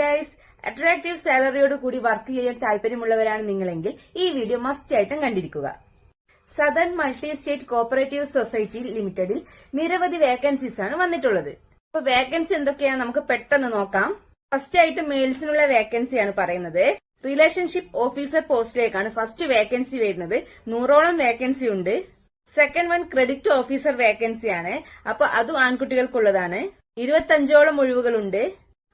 Guys attractive സാലറിയോട് കൂടി work ചെയ്യാൻ താല്പര്യമുള്ളവരാണ് നിങ്ങളെങ്കിൽ ഈ വീഡിയോ മസ്റ്റ് ആയിട്ടും കണ്ടിരിക്കുക. Southern multi state cooperative society ലിമിറ്റഡിൽ നിരവധി വേക്കൻസീസ് ആണ് വന്നിട്ടുള്ളത്. അപ്പൊ വേക്കൻസി എന്തൊക്കെയാണ് നമുക്ക് പെട്ടെന്ന് നോക്കാം. ഫസ്റ്റ് ആയിട്ട് മെയിൽസിനുള്ള വേക്കൻസിയാണ് പറയുന്നത്. റിലേഷൻഷിപ്പ് ഓഫീസർ പോസ്റ്റിലേക്കാണ് ഫസ്റ്റ് വേക്കൻസി വരുന്നത്. നൂറോളം വേക്കൻസി ഉണ്ട്. സെക്കൻഡ് വൺ ക്രെഡിറ്റ് ഓഫീസർ വേക്കൻസിയാണ് അപ്പൊ അതും ആൺകുട്ടികൾക്കുള്ളതാണ്. ഇരുപത്തഞ്ചോളം ഒഴിവുകളുണ്ട്.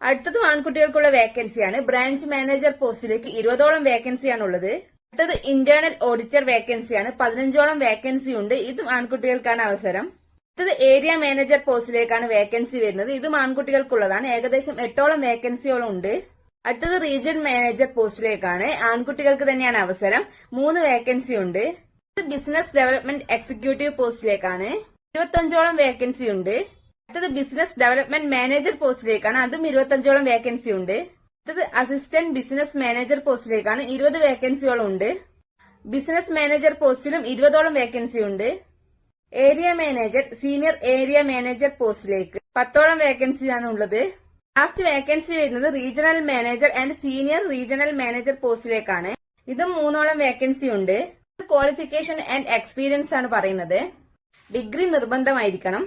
അടുത്തതും ആൺകുട്ടികൾക്കുള്ള വേക്കൻസിയാണ്. ബ്രാഞ്ച് മാനേജർ പോസ്റ്റിലേക്ക് ഇരുപതോളം വേക്കൻസിയാണ് ഉള്ളത് അടുത്തത് ഇന്റേണൽ ഓഡിറ്റർ വേക്കൻസിയാണ്. പതിനഞ്ചോളം വേക്കൻസി ഉണ്ട് ഇതും ആൺകുട്ടികൾക്കാണ് അവസരം. അടുത്തത് ഏരിയ മാനേജർ പോസ്റ്റിലേക്കാണ് വേക്കൻസി വരുന്നത്. ഇതും ആൺകുട്ടികൾക്കുള്ളതാണ്. ഏകദേശം എട്ടോളം വേക്കൻസിയോളം ഉണ്ട് അടുത്തത് റീജിയൻ മാനേജർ പോസ്റ്റിലേക്കാണ്. ആൺകുട്ടികൾക്ക് തന്നെയാണ് അവസരം. മൂന്ന് വേക്കൻസി ഉണ്ട് ബിസിനസ് ഡെവലപ്മെന്റ് എക്സിക്യൂട്ടീവ് പോസ്റ്റിലേക്കാണ്. ഇരുപത്തഞ്ചോളം വേക്കൻസി ഉണ്ട് അടുത്തത് ബിസിനസ് ഡെവലപ്മെന്റ് മാനേജർ പോസ്റ്റിലേക്കാണ് അതും ഇരുപത്തഞ്ചോളം വേക്കൻസി ഉണ്ട്. അടുത്തത് അസിസ്റ്റന്റ് ബിസിനസ് മാനേജർ പോസ്റ്റിലേക്കാണ് ഇരുപത് വേക്കൻസികളും ഉണ്ട്. ബിസിനസ് മാനേജർ പോസ്റ്റിലും ഇരുപതോളം വേക്കൻസി ഉണ്ട്. Area manager senior area manager പോസ്റ്റിലേക്ക് പത്തോളം വേക്കൻസിയാണ് ഉള്ളത്. ലാസ്റ്റ് വേക്കൻസി വരുന്നത് regional manager and senior regional manager പോസ്റ്റിലേക്കാണ് ഇതും മൂന്നോളം വേക്കൻസി ഉണ്ട്. ക്വാളിഫിക്കേഷൻ ആൻഡ് എക്സ്പീരിയൻസ് ആണ് പറയുന്നത്. ഡിഗ്രി നിർബന്ധമായിരിക്കണം.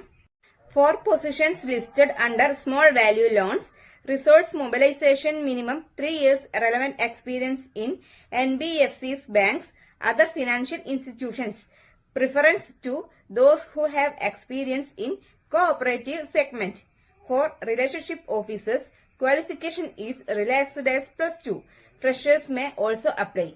for positions listed under small value loans, resource mobilization minimum 3 years relevant experience in NBFCs, banks, other financial institutions. Preference to those who have experience in cooperative segment. For relationship officers, qualification is relaxed as plus 2. Freshers may also apply.